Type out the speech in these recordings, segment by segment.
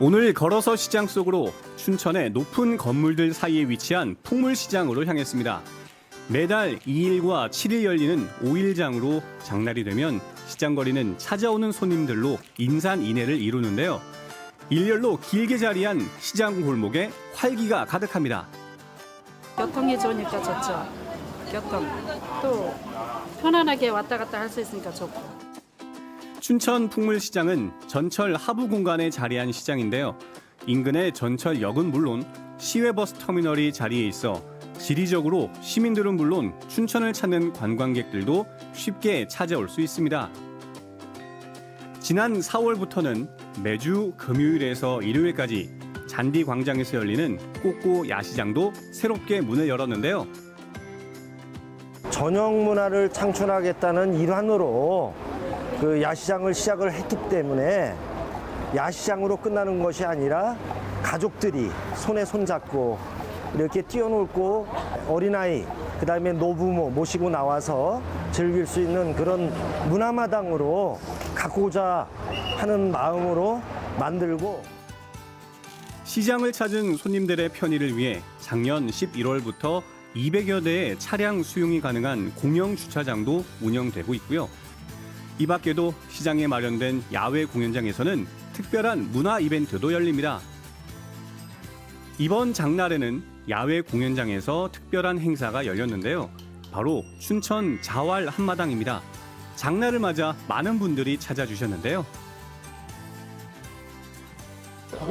오늘 걸어서 시장 속으로 춘천의 높은 건물들 사이에 위치한 풍물시장으로 향했습니다. 매달 2일과 7일 열리는 5일장으로 장날이 되면 시장거리는 찾아오는 손님들로 인산인해를 이루는데요. 일렬로 길게 자리한 시장 골목에 활기가 가득합니다. 교통이 좋으니까 좋죠. 교통. 또 편안하게 왔다 갔다 할 수 있으니까 좋고. 춘천 풍물시장은 전철 하부 공간에 자리한 시장인데요. 인근의 전철역은 물론 시외버스 터미널이 자리에 있어 지리적으로 시민들은 물론 춘천을 찾는 관광객들도 쉽게 찾아올 수 있습니다. 지난 4월부터는 매주 금요일에서 일요일까지 잔디 광장에서 열리는 꼬꼬 야시장도 새롭게 문을 열었는데요. 저녁 문화를 창출하겠다는 일환으로 그 야시장을 시작을 했기 때문에 야시장으로 끝나는 것이 아니라 가족들이 손에 손잡고 이렇게 뛰어놀고 어린아이 그다음에 노부모 모시고 나와서 즐길 수 있는 그런 문화마당으로 가고자 하는 마음으로 만들고 시장을 찾은 손님들의 편의를 위해 작년 11월부터 200여 대의 차량 수용이 가능한 공영 주차장도 운영되고 있고요. 이 밖에도 시장에 마련된 야외 공연장에서는 특별한 문화 이벤트도 열립니다. 이번 장날에는 야외 공연장에서 특별한 행사가 열렸는데요. 바로 춘천 자활 한마당입니다. 장날을 맞아 많은 분들이 찾아주셨는데요.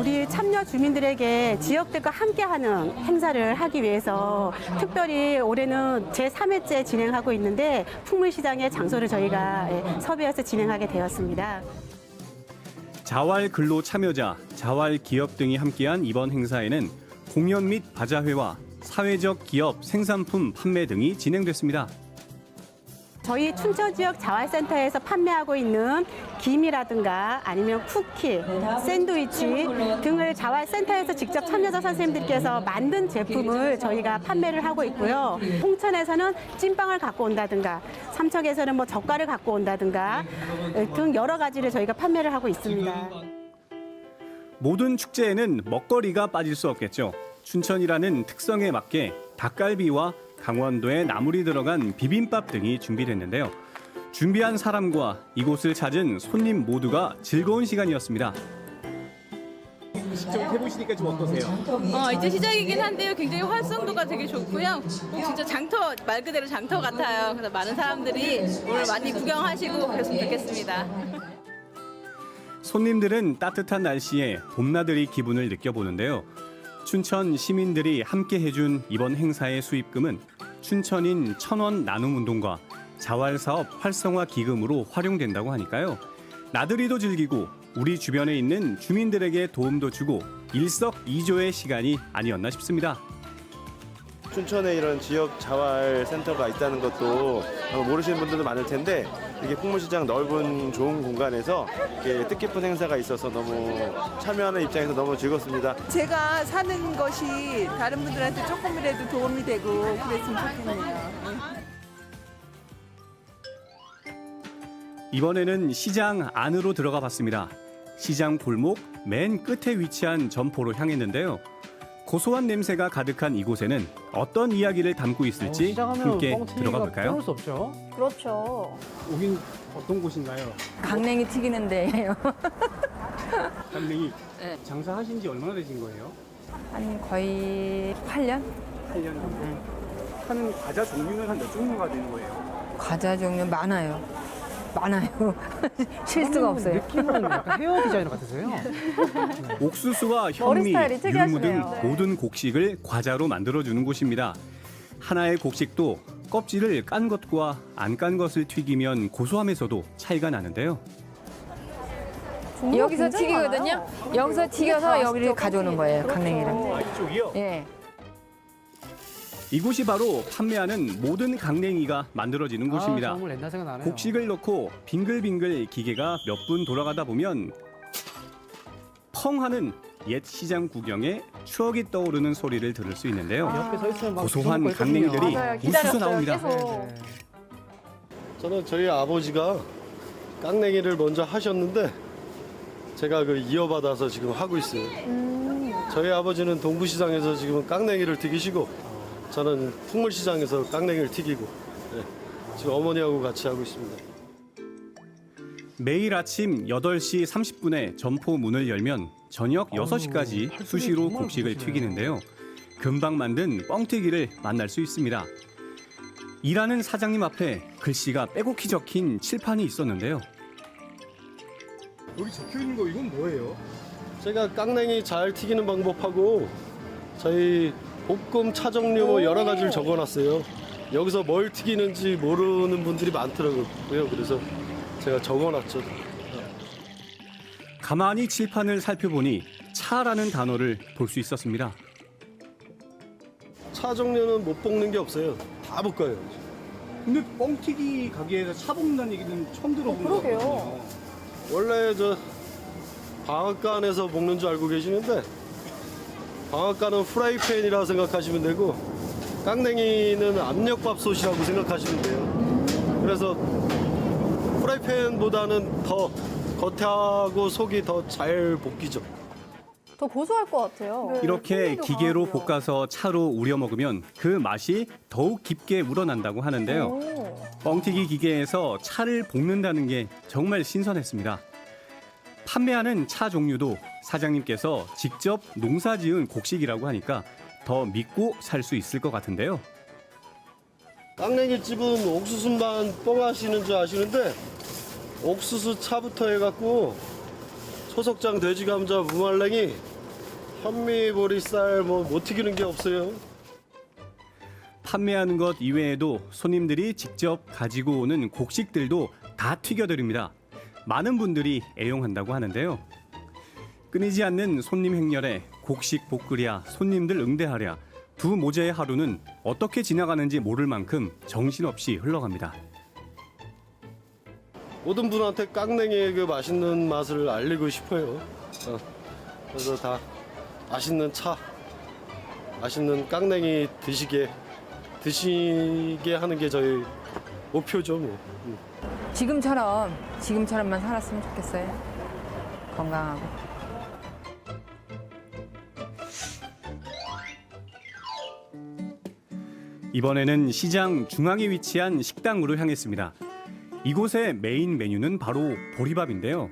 우리 참여 주민들에게 지역들과 함께하는 행사를 하기 위해서 특별히 올해는 제3회째 진행하고 있는데 풍물시장의 장소를 저희가 예, 섭외해서 진행하게 되었습니다. 자활 근로 참여자, 자활 기업 등이 함께한 이번 행사에는 공연 및 바자회와 사회적 기업 생산품 판매 등이 진행됐습니다. 저희 춘천 지역 자활센터에서 판매하고 있는 김이라든가 아니면 쿠키, 샌드위치 등을 자활센터에서 직접 참여자 선생님들께서 만든 제품을 저희가 판매를 하고 있고요. 홍천에서는 찐빵을 갖고 온다든가 삼척에서는 뭐 젓갈을 갖고 온다든가 등 여러 가지를 저희가 판매를 하고 있습니다. 모든 축제에는 먹거리가 빠질 수 없겠죠. 춘천이라는 특성에 맞게 닭갈비와 강원도의 나물이 들어간 비빔밥 등이 준비됐는데요. 준비한 사람과 이곳을 찾은 손님 모두가 즐거운 시간이었습니다. 직접 해보시니까 좀 어떠세요? 어, 이제 시작이긴 한데요. 굉장히 활성도가 되게 좋고요. 꼭 진짜 장터, 말 그대로 장터 같아요. 그래서 많은 사람들이 오늘 많이 구경하시고 그랬으면 좋겠습니다. 손님들은 따뜻한 날씨에 봄나들이 기분을 느껴보는데요. 춘천 시민들이 함께 해준 이번 행사의 수입금은 춘천인 천원 나눔 운동과 자활사업 활성화 기금으로 활용된다고 하니까요. 나들이도 즐기고 우리 주변에 있는 주민들에게 도움도 주고 일석이조의 시간이 아니었나 싶습니다. 춘천에 이런 지역 자활 센터가 있다는 것도 모르시는 분들도 많을 텐데 이렇게 풍물시장 넓은 좋은 공간에서 이렇게 뜻깊은 행사가 있어서 너무 참여하는 입장에서 너무 즐겁습니다. 제가 사는 것이 다른 분들한테 조금이라도 도움이 되고 그랬으면 좋겠네요. 이번에는 시장 안으로 들어가 봤습니다. 시장 골목 맨 끝에 위치한 점포로 향했는데요. 고소한 냄새가 가득한 이곳에는 어떤 이야기를 담고 있을지 함께 들어가 볼까요? 수 없죠. 그렇죠. 여긴 어떤 곳인가요? 강냉이 튀기는 데예요. 한명이 네. 장사하신 지 얼마나 되신 거예요? 한 거의 8년? 8년 정도. 하는 과자 종류는 한 몇 종류가 되는 거예요? 과자 종류 많아요. 많아요. 쉴 수가 없어요. 느낌은 약간 헤어 디자이너 같으세요. 옥수수와 현미, 스타일이 율무 등 특이하시네요. 모든 곡식을 과자로 만들어주는 곳입니다. 하나의 곡식도 껍질을 깐 것과 안 깐 것을 튀기면 고소함에서도 차이가 나는데요. 여기서 튀기거든요. 여기서 튀겨서 여기를 가져오는 거예요. 강냉이를. 이쪽이요? 예. 이곳이 바로 판매하는 모든 강냉이가 만들어지는 곳입니다. 아, 정말 옛날 생각 나네요. 곡식을 넣고 빙글빙글 기계가 몇 분 돌아가다 보면 펑 하는 옛 시장 구경에 추억이 떠오르는 소리를 들을 수 있는데요. 옆에 서 있으면 막 고소한. 강냉이들이 맞아요. 기다렸어요, 나옵니다. 계속. 네. 저는 저희 아버지가 깡냉이를 먼저 하셨는데 제가 그 이어받아서 지금 하고 있어요. 저희 아버지는 동부시장에서 지금 깡냉이를 튀기시고 저는 풍물시장에서 깡냉이를 튀기고 네, 지금 어머니하고 같이 하고 있습니다. 매일 아침 8시 30분에 점포 문을 열면 저녁 6시까지 수시로 곡식을 튀기는데요. 금방 만든 뻥튀기를 만날 수 있습니다. 일하는 사장님 앞에 글씨가 빼곡히 적힌 칠판이 있었는데요. 여기 적혀 있는 거 이건 뭐예요? 제가 깡냉이 잘 튀기는 방법하고 저희 볶음 차종류 뭐 여러 가지를 적어놨어요. 여기서 뭘 튀기는지 모르는 분들이 많더라고요. 그래서 제가 적어놨죠. 가만히 칠판을 살펴보니 차라는 단어를 볼 수 있었습니다. 차 종류는 못 볶는 게 없어요. 다 볶아요. 근데 뻥튀기 가게에서 차 볶는다는 얘기는 처음 들어본 것 같아요. 원래 저 방앗간에서 볶는 줄 알고 계시는데 방앗간은 프라이팬이라 생각하시면 되고 깡냉이는 압력밥솥이라고 생각하시면 돼요. 그래서 프라이팬보다는 더 겉하고 속이 더 잘 볶이죠. 더 고소할 것 같아요. 이렇게 기계로 볶아서 차로 우려 먹으면 그 맛이 더욱 깊게 우러난다고 하는데요. 뻥튀기 기계에서 차를 볶는다는 게 정말 신선했습니다. 판매하는 차 종류도 사장님께서 직접 농사 지은 곡식이라고 하니까 더 믿고 살 수 있을 것 같은데요. 깡냉이 집은 옥수수만 뻥하시는 줄 아시는데 옥수수 차부터 해갖고 초석장 돼지 감자 무말랭이 현미 보리쌀 뭐못 튀기는 게 없어요. 판매하는 것 이외에도 손님들이 직접 가지고 오는 곡식들도 다 튀겨드립니다. 많은 분들이 애용한다고 하는데요. 끊이지 않는 손님 행렬에 곡식 볶으랴 손님들 응대하랴 두 모자의 하루는 어떻게 지나가는지 모를 만큼 정신없이 흘러갑니다. 모든 분한테 깡냉이의 그 맛있는 맛을 알리고 싶어요. 어, 그래서 다 맛있는 차, 맛있는 깡냉이 드시게 드시게 하는 게 저희 목표죠. 뭐. 음. 지금처럼 지금처럼만 살았으면 좋겠어요. 건강하고. 이번에는 시장 중앙에 위치한 식당으로 향했습니다. 이곳의 메인 메뉴는 바로 보리밥인데요.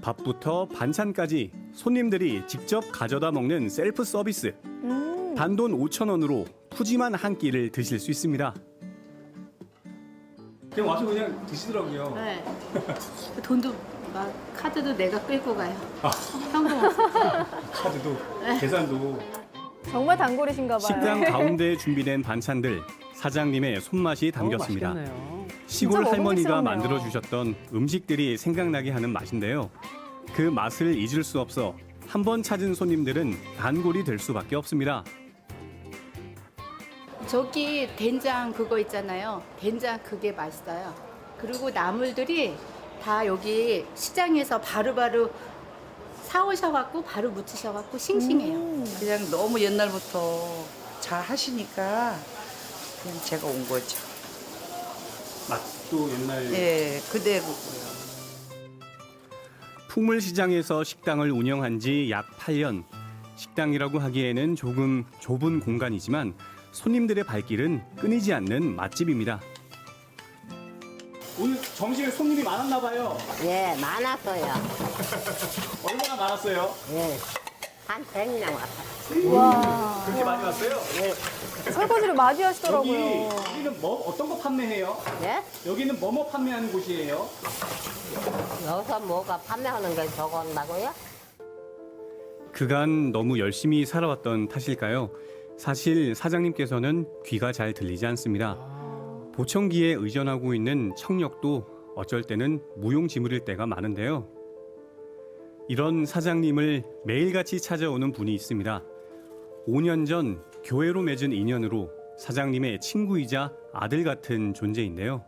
밥부터 반찬까지 손님들이 직접 가져다 먹는 셀프 서비스. 단돈 5천 원으로 푸짐한 한 끼를 드실 수 있습니다. 그냥 와서 그냥 드시더라고요. 네. 그 돈도 막 카드도 내가 끌고 가요. 현금 없어. 카드도 계산도 정말 단골이신가 봐요. 식당 가운데에 준비된 반찬들 사장님의 손맛이 담겼습니다. 맛있겠네요. 시골 진짜 할머니가 먹음직스럽네요. 만들어 주셨던 음식들이 생각나게 하는 맛인데요. 그 맛을 잊을 수 없어 한 번 찾은 손님들은 단골이 될 수밖에 없습니다. 저기 된장 그거 있잖아요. 된장 그게 맛있어요. 그리고 나물들이 다 여기 시장에서 바로바로 사오셔갖고 바로 무치셔갖고 싱싱해요. 그냥 너무 옛날부터 잘 하시니까 그냥 제가 온 거죠. 맛도 옛날 예, 그대로. 풍물시장에서 식당을 운영한 지 약 8년. 식당이라고 하기에는 조금 좁은 공간이지만 손님들의 발길은 끊이지 않는 맛집입니다. 오늘 점심에 손님이 많았나 봐요. 예, 많았어요. 얼마나 많았어요? 예. 한 100명 왔어요. 와. 그렇게 많이 왔어요? 설거지를 많이 여기 하시더라고요. 여기는 뭐 어떤 거 판매해요? 예? 여기는 뭐뭐 판매하는 곳이에요? 여기서 뭐가 판매하는 게 저거 온다고요? 그간 너무 열심히 살아왔던 탓일까요? 사실 사장님께서는 귀가 잘 들리지 않습니다. 보청기에 의존하고 있는 청력도 어쩔 때는 무용지물일 때가 많은데요. 이런 사장님을 매일같이 찾아오는 분이 있습니다. 5년 전 교회로 맺은 인연으로 사장님의 친구이자 아들 같은 존재인데요.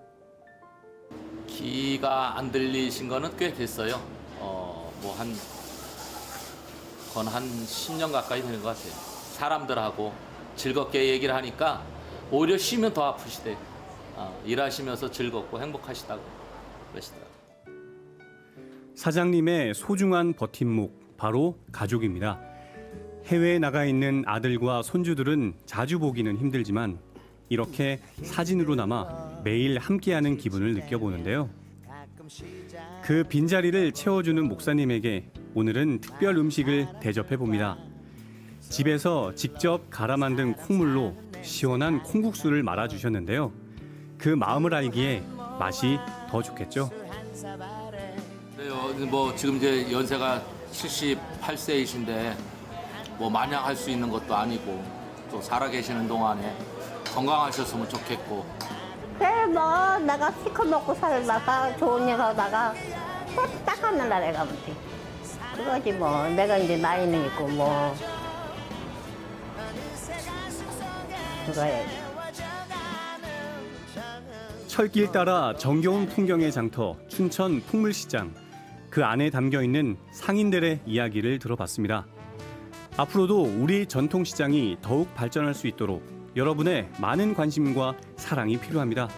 귀가 안 들리신 거는 꽤 됐어요. 어, 뭐 한, 건 한 10년 가까이 되는 것 같아요. 사람들하고 즐겁게 얘기를 하니까 오히려 쉬면 더 아프시대. 어, 일하시면서 즐겁고 행복하시다고 그러시더라고요. 사장님의 소중한 버팀목 바로 가족입니다. 해외에 나가 있는 아들과 손주들은 자주 보기는 힘들지만 이렇게 사진으로나마 매일 함께하는 기분을 느껴보는데요. 그 빈자리를 채워주는 목사님에게 오늘은 특별 음식을 대접해 봅니다. 집에서 직접 갈아 만든 콩물로 시원한 콩국수를 말아 주셨는데요. 그 마음을 알기에 맛이 더 좋겠죠. 네, 어, 뭐 지금 이제 연세가 78세이신데 뭐 마냥 할 수 있는 것도 아니고 또 살아 계시는 동안에 건강하셨으면 좋겠고 그래 뭐 내가 시커 먹고 살다가 좋은 일 하다가 딱 하는 날에 가면 돼. 그거지 뭐 내가 이제 나이는 있고 뭐 그거야. 철길 따라 정겨운 풍경의 장터 춘천 풍물시장 그 안에 담겨 있는 상인들의 이야기를 들어봤습니다. 앞으로도 우리 전통시장이 더욱 발전할 수 있도록 여러분의 많은 관심과 사랑이 필요합니다.